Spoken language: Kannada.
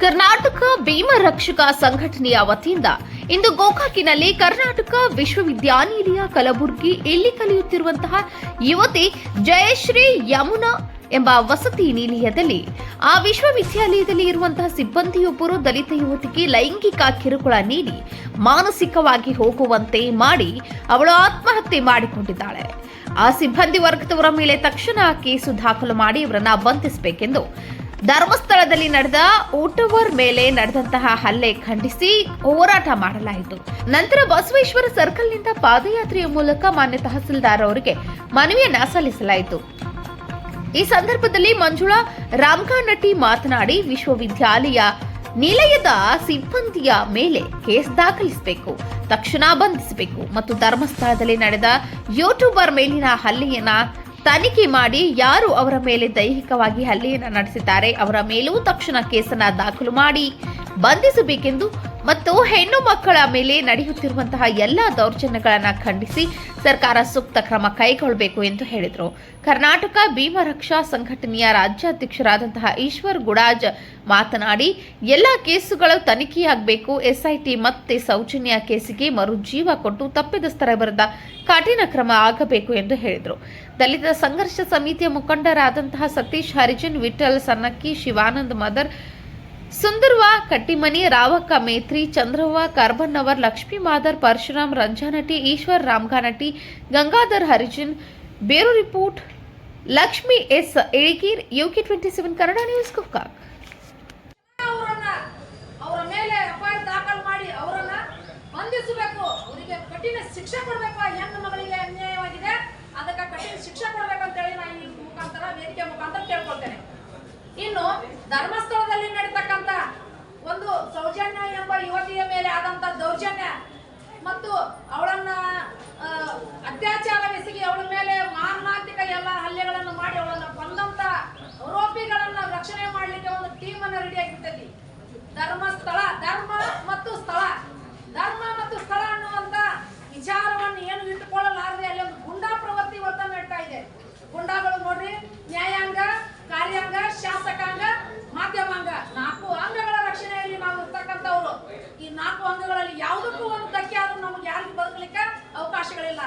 ಕರ್ನಾಟಕ ಭೀಮ ರಕ್ಷಕ ಸಂಘಟನೆಯ ವತಿಯಿಂದ ಇಂದು ಗೋಕಾಕಿನಲ್ಲಿ ಕರ್ನಾಟಕ ವಿಶ್ವವಿದ್ಯಾನಿಲಯ ಕಲಬುರಗಿ ಇಲ್ಲಿ ಕಲಿಯುತ್ತಿರುವಂತಹ ಯುವತಿ ಜಯಶ್ರೀ ಯಮುನಾ ಎಂಬ ವಸತಿ ನಿಲಯದಲ್ಲಿ ಆ ವಿಶ್ವವಿದ್ಯಾಲಯದಲ್ಲಿ ಇರುವಂತಹ ಸಿಬ್ಬಂದಿಯೊಬ್ಬರು ದಲಿತ ಯುವತಿಗೆ ಲೈಂಗಿಕ ಕಿರುಕುಳ ನೀಡಿ ಮಾನಸಿಕವಾಗಿ ಹೋಗುವಂತೆ ಮಾಡಿ ಅವಳು ಆತ್ಮಹತ್ಯೆ ಮಾಡಿಕೊಂಡಿದ್ದಾಳೆ. ಆ ಸಿಬ್ಬಂದಿ ವರ್ಗದವರ ಮೇಲೆ ತಕ್ಷಣ ಕೇಸು ದಾಖಲು ಮಾಡಿ ಇವರನ್ನ ಬಂಧಿಸಬೇಕೆಂದು ಧರ್ಮಸ್ಥಳದಲ್ಲಿ ನಡೆದ ಊಟವರ್ ಮೇಲೆ ನಡೆದಂತಹ ಹಲ್ಲೆ ಖಂಡಿಸಿ ಹೋರಾಟ ಮಾಡಲಾಯಿತು. ನಂತರ ಬಸವೇಶ್ವರ ಸರ್ಕಲ್ನಿಂದ ಪಾದಯಾತ್ರೆಯ ಮೂಲಕ ಮಾನ್ಯ ತಹಸೀಲ್ದಾರ್ ಅವರಿಗೆ ಮನವಿಯನ್ನ ಸಲ್ಲಿಸಲಾಯಿತು. ಈ ಸಂದರ್ಭದಲ್ಲಿ ಮಂಜುಳಾ, ರಾಮಕಾನಟ್ಟಿ ಮಾತನಾಡಿ ವಿಶ್ವವಿದ್ಯಾಲಯ ನಿಲಯದ ಸಿಬ್ಬಂದಿಯ ಮೇಲೆ ಕೇಸ್ ದಾಖಲಿಸಬೇಕು, ತಕ್ಷಣ ಬಂಧಿಸಬೇಕು ಮತ್ತು ಧರ್ಮಸ್ಥಳದಲ್ಲಿ ನಡೆದ ಯೂಟ್ಯೂಬರ್ ಮೇಲಿನ ಹಲ್ಲೆಯನ್ನ ತನಿಖೆ ಮಾಡಿ ಯಾರು ಅವರ ಮೇಲೆ ದೈಹಿಕವಾಗಿ ಹಲ್ಲೆಯನ್ನು ನಡೆಸಿದ್ದಾರೆ, ಅವರ ಮೇಲೂ ತಕ್ಷಣ ಕೇಸನ್ನ ದಾಖಲು ಮಾಡಿ, ಬಂಧಿಸಬೇಕೆಂದು ಮತ್ತು ಹೆಣ್ಣು ಮಕ್ಕಳ ಮೇಲೆ ನಡೆಯುತ್ತಿರುವಂತಹ ಎಲ್ಲ ದೌರ್ಜನ್ಯಗಳನ್ನು ಖಂಡಿಸಿ ಸರ್ಕಾರ ಸೂಕ್ತ ಕ್ರಮ ಕೈಗೊಳ್ಳಬೇಕು ಎಂದು ಹೇಳಿದರು. ಕರ್ನಾಟಕ ಭೀಮ ರಕ್ಷಾ ಸಂಘಟನೆಯ ರಾಜ್ಯಾಧ್ಯಕ್ಷರಾದಂತಹ ಈಶ್ವರ್ ಗುಡಾಜ್ ಮಾತನಾಡಿ, ಎಲ್ಲ ಕೇಸುಗಳು ತನಿಖೆಯಾಗಬೇಕು, ಎಸ್ಐಟಿ ಮತ್ತೆ ಸೌಜನ್ಯ ಕೇಸಿಗೆ ಮರುಜೀವ ಕೊಟ್ಟು ತಪ್ಪಿತಸ್ಥರ ವಿರುದ್ಧ ಕಠಿಣ ಕ್ರಮ ಆಗಬೇಕು ಎಂದು ಹೇಳಿದರು. ದಲಿತ ಸಂಘರ್ಷ ಸಮಿತಿಯ ಮುಖಂಡರಾದಂತಹ ಸತೀಶ್ ಹರಿಜನ್ ವಿಠಲ್ ಸನ್ನಕ್ಕಿ ಶಿವಾನಂದ್ ಮದರ್ ಸುಂದರ್ವ, ಕಟ್ಟಿಮನಿ, ರಾವಕ್ಕ, ಮೇತ್ರಿ, ಚಂದ್ರವ್ವ ಕಾರ್ಬನ್ನವರ್ ಲಕ್ಷ್ಮೀ ಮಾದರ್ ಪರಶುರಾಮ್, ರಂಜಾನಟಿ, ಈಶ್ವರ್ ರಾಮಗಾನಟಿ ಗಂಗಾಧರ್, ಹರಿಜನ್, ಬೇರು report, Lakshmi S Iligeer UK twenty seven, Kannada news Gokak. ಅವರ ಮೇಲೆ ಎಫ್ಐಆರ್ ಮಾಡಿ ಬಂಧಿಸಬೇಕು. ಅವರಿಗೆ ಕೊಡಬೇಕು ಅನ್ಯಾಯವಾಗಿದೆ. ಅದಕ್ಕೆ ಕೊಡಬೇಕು ಅಂತ ಹೇಳಿ ನಾನು ಇನ್ನು ಧರ್ಮಸ್ಥಳದಲ್ಲಿ ಒಂದು ಸೌಜನ್ಯ ಎಂಬ ಯುವತಿಯ ಮೇಲೆ ಆದಂತ ದೌರ್ಜನ್ಯ ಮತ್ತು ಅವಳನ್ನ ಅತ್ಯಾಚಾರ ಅತ್ಯಾಚಾರವೆಸಗಿ ಅವಳ ಮೇಲೆ ಮಾರಣಾಂತಿಕ ಎಲ್ಲ ಹಲ್ಲೆಗಳನ್ನು ಮಾಡಿ ಅವಳನ್ನ ನಾಲ್ಕು ಅಂಗಗಳಲ್ಲಿ ಯಾವುದಕ್ಕೂ ಒಂದು ಧಕ್ಕೆ ಆದ್ರೂ ನಮ್ಗೆ ಯಾರಿಗೂ ಬದುಕಲಿಕ್ಕೆ ಅವಕಾಶಗಳಿಲ್ಲ.